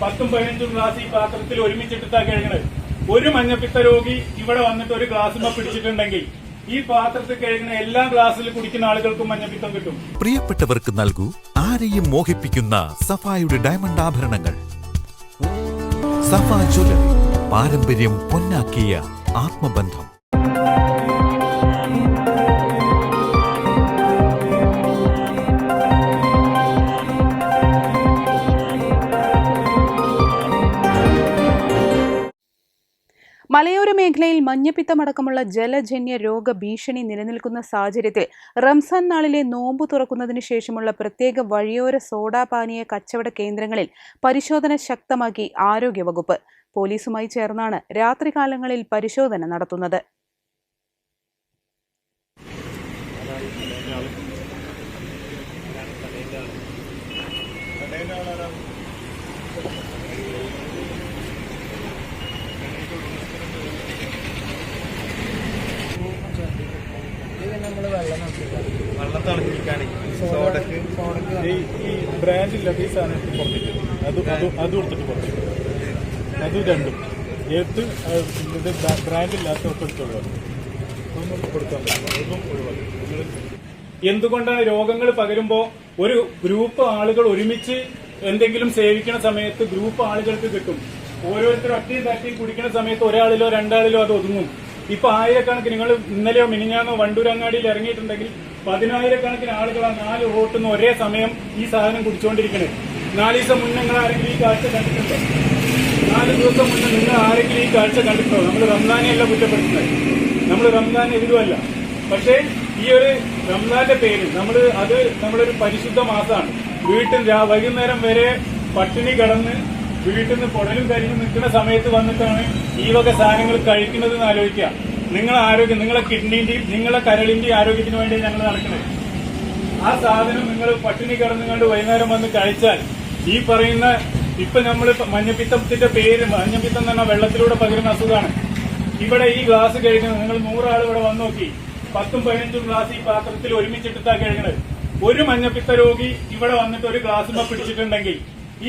പത്തും പതിനഞ്ചും ഗ്ലാസ് ഈ പാത്രത്തിൽ ഒരുമിച്ചിട്ടാ കഴുകണത്. ഒരു മഞ്ഞപ്പിത്ത രോഗി ഇവിടെ വന്നിട്ട് ഒരു ഗ്ലാസുമ പിടിച്ചിട്ടുണ്ടെങ്കിൽ ഈ പാത്രത്തിൽ കഴുകുന്ന എല്ലാ ഗ്ലാസ്സിൽ കുടിക്കുന്ന ആളുകൾക്കും മഞ്ഞപ്പിത്തം കിട്ടും. പ്രിയപ്പെട്ടവർക്ക് നൽകൂ ആരെയും മോഹിപ്പിക്കുന്ന സഫായുടെ ഡയമണ്ട് ആഭരണങ്ങൾ. സഫ ജ്വല്ലറി പാരമ്പര്യം പൊന്നാക്കിയ ആത്മബന്ധം. മലയോര മേഖലയിൽ മഞ്ഞപ്പിത്തമടക്കമുള്ള ജലജന്യ രോഗ ഭീഷണി നിലനിൽക്കുന്ന സാഹചര്യത്തിൽ റംസാൻ നാളിലെ നോമ്പ് തുറക്കുന്നതിന് ശേഷമുള്ള പ്രത്യേക വഴിയോര സോഡാ പാനീയ കച്ചവട കേന്ദ്രങ്ങളിൽ പരിശോധന ശക്തമാക്കി ആരോഗ്യവകുപ്പ്. പോലീസുമായി ചേർന്നാണ് രാത്രികാലങ്ങളിൽ പരിശോധന നടത്തുന്നത്. സോഡക്ക് ഈ ഈ സാധനം എടുത്ത് പുറത്തേക്ക് അത് അത് അത് കൊടുത്തിട്ട് പുറത്തേക്ക് അത് രണ്ടും. ഏത് ഇത് ബ്രാൻഡ് ഇല്ലാത്തവർക്ക് എടുത്തോളൂ ഒന്നും കൊടുക്കാൻ ഒന്നും എന്തുകൊണ്ടാണ് രോഗങ്ങൾ പകരുമ്പോൾ ഒരു ഗ്രൂപ്പ് ആളുകൾ ഒരുമിച്ച് എന്തെങ്കിലും സേവിക്കുന്ന സമയത്ത് ഗ്രൂപ്പ് ആളുകൾക്ക് കിട്ടും? ഓരോരുത്തർ ഒറ്റയും തട്ടിയും കുടിക്കുന്ന സമയത്ത് ഒരാളിലോ രണ്ടാളിലോ അത് ഒതുങ്ങും. ഇപ്പൊ ആയിരക്കണക്കിന് നിങ്ങൾ ഇന്നലെയോ മിനിഞ്ഞാന്നോ വണ്ടൂരങ്ങാടിയിൽ ഇറങ്ങിയിട്ടുണ്ടെങ്കിൽ പതിനായിരക്കണക്കിന് ആളുകളാണ് നാല് റോട്ടിൽ നിന്ന് ഒരേ സമയം ഈ സാധനം കുടിച്ചുകൊണ്ടിരിക്കുന്നത് നാല് ദിവസം മുന്നേ നിങ്ങൾ ആരെങ്കിലും ഈ കാഴ്ച കണ്ടിട്ടുണ്ടോ? നാല് ദിവസം മുന്നേ നിങ്ങൾ ആരെങ്കിലും ഈ കാഴ്ച കണ്ടിട്ടുണ്ടോ? നമ്മൾ റംസാനെയല്ല കുറ്റപ്പെടുത്തുന്നത്. നമ്മൾ റംസാൻ എതിരുമല്ല പക്ഷേ ഈ ഒരു റംസാന്റെ പേര് നമ്മൾ അത് നമ്മളൊരു പരിശുദ്ധ മാസമാണ്. വീട്ടിൽ വൈകുന്നേരം വരെ പട്ടിണി കടന്ന് വീട്ടിൽ നിന്ന് പുഴലും കരിഞ്ഞ് നിൽക്കുന്ന സമയത്ത് വന്നിട്ടാണ് ഈ വക സാധനങ്ങൾ കഴിക്കുന്നത് എന്ന് ആലോചിക്കുക. നിങ്ങളെ ആരോഗ്യം നിങ്ങളെ കിഡ്നിന്റെയും നിങ്ങളെ കരളിന്റെയും ആരോഗ്യത്തിന് വേണ്ടി ഞങ്ങൾ നടക്കുന്നത്. ആ സാധനം നിങ്ങൾ പട്ടിണി കിടന്നുകൊണ്ട് വൈകുന്നേരം വന്ന് കഴിച്ചാൽ ഈ പറയുന്ന ഇപ്പൊ നമ്മൾ മഞ്ഞപ്പിത്തത്തിന്റെ പേര് മഞ്ഞപ്പിത്തം എന്ന് പറഞ്ഞാൽ വെള്ളത്തിലൂടെ പകരുന്ന അസുഖമാണ്. ഇവിടെ ഈ ഗ്ലാസ് കഴിക്കുന്നത് നിങ്ങൾ നൂറാൾ ഇവിടെ വന്ന് നോക്കി. പത്തും പതിനഞ്ചും ഗ്ലാസ് ഈ പാത്രത്തിൽ ഒരുമിച്ചിട്ടാ കഴിക്കുന്നത് ഒരു മഞ്ഞപ്പിത്ത രോഗി ഇവിടെ വന്നിട്ട് ഒരു ഗ്ലാസ്മ പിടിച്ചിട്ടുണ്ടെങ്കിൽ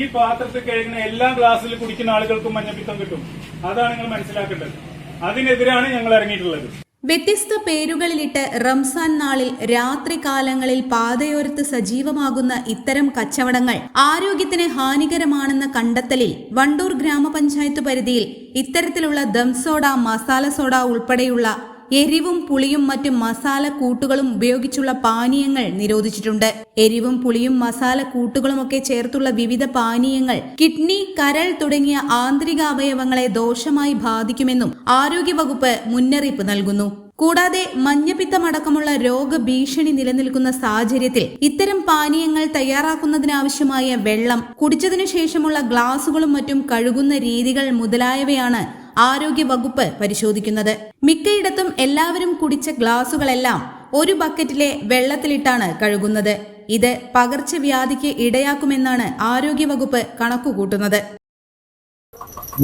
ഈ പാത്രത്തിൽ കഴിക്കുന്ന എല്ലാ ഗ്ലാസ്സിൽ കുടിക്കുന്ന ആളുകൾക്കും മഞ്ഞപ്പിത്തം കിട്ടും. അതാണ് നിങ്ങൾ മനസ്സിലാക്കേണ്ടത്. അതിനെതിരാണ് ഞങ്ങൾ ഇറങ്ങിയിട്ടുള്ളത്. വ്യത്യസ്ത പേരുകളിലിട്ട് റംസാൻ നാളിൽ രാത്രികാലങ്ങളിൽ പാതയോരത്ത് സജീവമാകുന്ന ഇത്തരം കച്ചവടങ്ങൾ ആരോഗ്യത്തിന് ഹാനികരമാണെന്ന കണ്ടെത്തലിൽ വണ്ടൂർ ഗ്രാമപഞ്ചായത്ത് പരിധിയിൽ ഇത്തരത്തിലുള്ള ദം സോഡ മസാല സോഡ ഉൾപ്പെടെയുള്ള എരിവും പുളിയും മറ്റ് മസാല കൂട്ടുകളും ഉപയോഗിച്ചുള്ള പാനീയങ്ങൾ നിരോധിച്ചിട്ടുണ്ട്. എരിവും പുളിയും മസാല കൂട്ടുകളുമൊക്കെ ചേർത്തുള്ള വിവിധ പാനീയങ്ങൾ കിഡ്നി കരൾ തുടങ്ങിയ ആന്തരിക അവയവങ്ങളെ ദോഷമായി ബാധിക്കുമെന്നും ആരോഗ്യവകുപ്പ് മുന്നറിയിപ്പ് നൽകുന്നു. കൂടാതെ മഞ്ഞപ്പിത്തമടക്കമുള്ള രോഗഭീഷണി നിലനിൽക്കുന്ന സാഹചര്യത്തിൽ ഇത്തരം പാനീയങ്ങൾ തയ്യാറാക്കുന്നതിനാവശ്യമായ വെള്ളം കുടിച്ചതിനു ശേഷമുള്ള ഗ്ലാസുകളും മറ്റും കഴുകുന്ന രീതികൾ മുതലായവയാണ് ആരോഗ്യ വകുപ്പ് പരിശോധിക്കുന്നത്. മിക്കയിടത്തും എല്ലാവരും കുടിച്ച ഗ്ലാസുകളെല്ലാം ഒരു ബക്കറ്റിലെ വെള്ളത്തിലിട്ടാണ് കഴുകുന്നത്. ഇത് പകർച്ചവ്യാധിക്ക് ഇടയാക്കുമെന്നാണ് ആരോഗ്യ വകുപ്പ് കണക്കുകൂട്ടുന്നത്.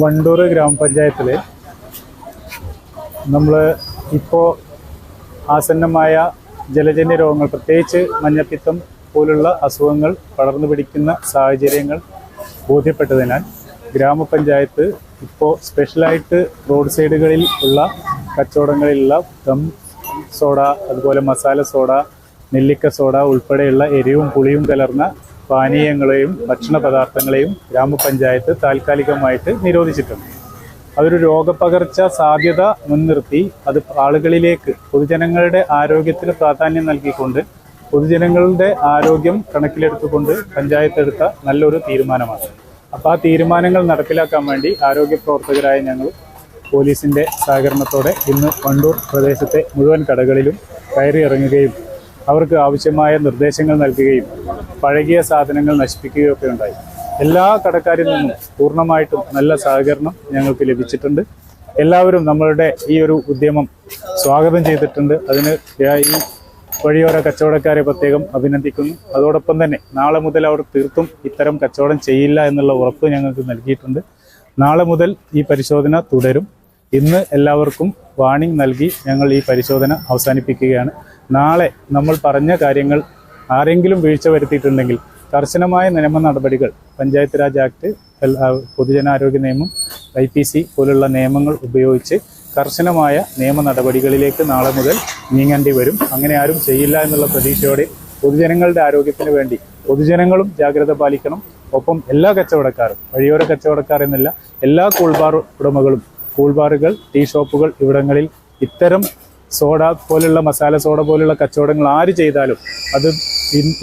വണ്ടൂർ ഗ്രാമപഞ്ചായത്തിൽ നമ്മൾ ഇപ്പോൾ ആസന്നമായ ജലജന്യ രോഗങ്ങൾ പ്രത്യേകിച്ച് മഞ്ഞപ്പിത്തം പോലുള്ള അസുഖങ്ങൾ പടർന്നു പിടിക്കുന്ന സാഹചര്യങ്ങൾ ബോധ്യപ്പെട്ടതിനാൽ ഗ്രാമപഞ്ചായത്ത് ഇപ്പോൾ സ്പെഷ്യലായിട്ട് റോഡ് സൈഡുകളിൽ ഉള്ള കച്ചവടങ്ങളിലുള്ള ദം സോഡ അതുപോലെ മസാല സോഡ നെല്ലിക്ക സോഡ ഉൾപ്പെടെയുള്ള എരിവും പുളിയും കലർന്ന പാനീയങ്ങളെയും ഭക്ഷണ പദാർത്ഥങ്ങളെയും ഗ്രാമപഞ്ചായത്ത് താൽക്കാലികമായിട്ട് നിരോധിച്ചിട്ടുണ്ട്. അതൊരു രോഗപകർച്ച സാധ്യത മുൻനിർത്തി അത് ആളുകളിലേക്ക് പൊതുജനങ്ങളുടെ ആരോഗ്യത്തിന് പ്രാധാന്യം നൽകിക്കൊണ്ട് പൊതുജനങ്ങളുടെ ആരോഗ്യം കണക്കിലെടുത്തുകൊണ്ട് പഞ്ചായത്ത് എടുത്ത നല്ലൊരു തീരുമാനമാണ്. അപ്പോൾ ആ തീരുമാനങ്ങൾ നടപ്പിലാക്കാൻ വേണ്ടി ആരോഗ്യ പ്രവർത്തകരായ ഞങ്ങൾ പോലീസിന്റെ സഹകരണത്തോടെ ഇന്ന് വണ്ടൂർ പ്രദേശത്തെ മുഴുവൻ കടകളിലും കയറി ഇറങ്ങുകയും അവർക്ക് ആവശ്യമായ നിർദ്ദേശങ്ങൾ നൽകുകയും പഴകിയ സാധനങ്ങൾ നശിപ്പിക്കുകയൊക്കെ ഉണ്ടായി. എല്ലാ കടക്കാരിൽ നിന്നും പൂർണമായിട്ടും നല്ല സഹകരണം ഞങ്ങൾക്ക് ലഭിച്ചിട്ടുണ്ട്. എല്ലാവരും നമ്മളുടെ ഈ ഒരു ഉദ്യമം സ്വാഗതം ചെയ്തിട്ടുണ്ട്. അതിന് ഈ വഴിയോര കച്ചവടക്കാരെ പ്രത്യേകം അഭിനന്ദിക്കുന്നു. അതോടൊപ്പം തന്നെ നാളെ മുതൽ അവർ തീർത്തും ഇത്തരം കച്ചവടം ചെയ്യില്ല എന്നുള്ള ഉറപ്പ് ഞങ്ങൾക്ക് നൽകിയിട്ടുണ്ട്. നാളെ മുതൽ ഈ പരിശോധന തുടരും. ഇന്ന് എല്ലാവർക്കും വാണിംഗ് നൽകി ഞങ്ങൾ ഈ പരിശോധന അവസാനിപ്പിക്കുകയാണ്. നാളെ നമ്മൾ പറഞ്ഞ കാര്യങ്ങൾ ആരെങ്കിലും വീഴ്ച വരുത്തിയിട്ടുണ്ടെങ്കിൽ കർശനമായ നിയമ നടപടികൾ പഞ്ചായത്ത് രാജ് ആക്ട് പൊതുജനാരോഗ്യ നിയമം ഐ പി സി പോലുള്ള നിയമങ്ങൾ ഉപയോഗിച്ച് കർശനമായ നിയമ നടപടികളിലേക്ക് നാളെ മുതൽ നീങ്ങേണ്ടി വരും. അങ്ങനെ ആരും ചെയ്യില്ല എന്നുള്ള പ്രതീക്ഷയോടെ പൊതുജനങ്ങളുടെ ആരോഗ്യത്തിന് വേണ്ടി പൊതുജനങ്ങളും ജാഗ്രത പാലിക്കണം. ഒപ്പം എല്ലാ കച്ചവടക്കാരും വഴിയോര കച്ചവടക്കാർ എന്നില്ല എല്ലാ കൂൾബാർ ഉടമകളും കൂൾബാറുകൾ ടീ ഷോപ്പുകൾ ഇവിടങ്ങളിൽ ഇത്തരം സോഡ പോലുള്ള മസാല സോഡ പോലുള്ള കച്ചവടങ്ങൾ ആര് ചെയ്താലും അത്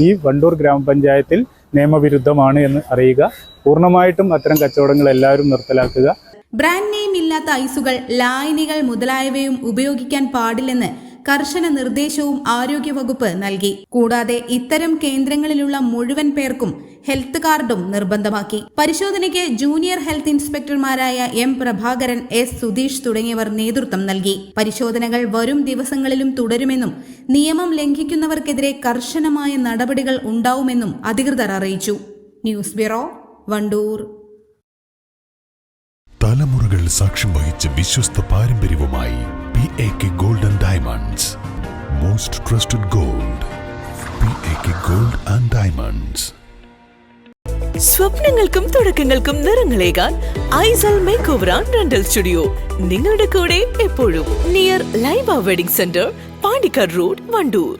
ഈ വണ്ടൂർ ഗ്രാമപഞ്ചായത്തിൽ നിയമവിരുദ്ധമാണ് എന്ന് അറിയുക. പൂർണമായിട്ടും അത്തരം കച്ചവടങ്ങൾ എല്ലാവരും നിർത്തലാക്കുക. ബ്രാൻഡ് നെയിം ഇല്ലാത്ത ഐസുകൾ ലായനികൾ മുതലായവയും ഉപയോഗിക്കാൻ പാടില്ലെന്ന് കർശന നിർദ്ദേശവും ആരോഗ്യവകുപ്പ് നൽകി. കൂടാതെ ഇത്തരം കേന്ദ്രങ്ങളിലുള്ള മുഴുവൻ പേർക്കും ഹെൽത്ത് കാർഡും നിർബന്ധമാക്കി. പരിശോധനയ്ക്ക് ജൂനിയർ ഹെൽത്ത് ഇൻസ്പെക്ടർമാരായ എം പ്രഭാകരൻ എസ് സുധീഷ് തുടങ്ങിയവർ നേതൃത്വം നൽകി. പരിശോധനകൾ വരും ദിവസങ്ങളിലും തുടരുമെന്നും നിയമം ലംഘിക്കുന്നവർക്കെതിരെ കർശനമായ നടപടികൾ ഉണ്ടാവുമെന്നും അധികൃതർ അറിയിച്ചു. News bureau Wandoor. തലമുറകൾ സാക്ഷ്യം വഹിച്ച വിശ്വസ്ത പാരമ്പര്യവുമായി P A K golden diamonds most trusted gold P A K gold and diamonds സ്വപ്നങ്ങൾക്കും തുടക്കങ്ങൾക്കും നിറങ്ങളേകാൻ Aisal make over and rental studio നിങ്ങളുടെ കൂടെ എപ്പോഴും near Laiba wedding centre Pandikkad road Wandoor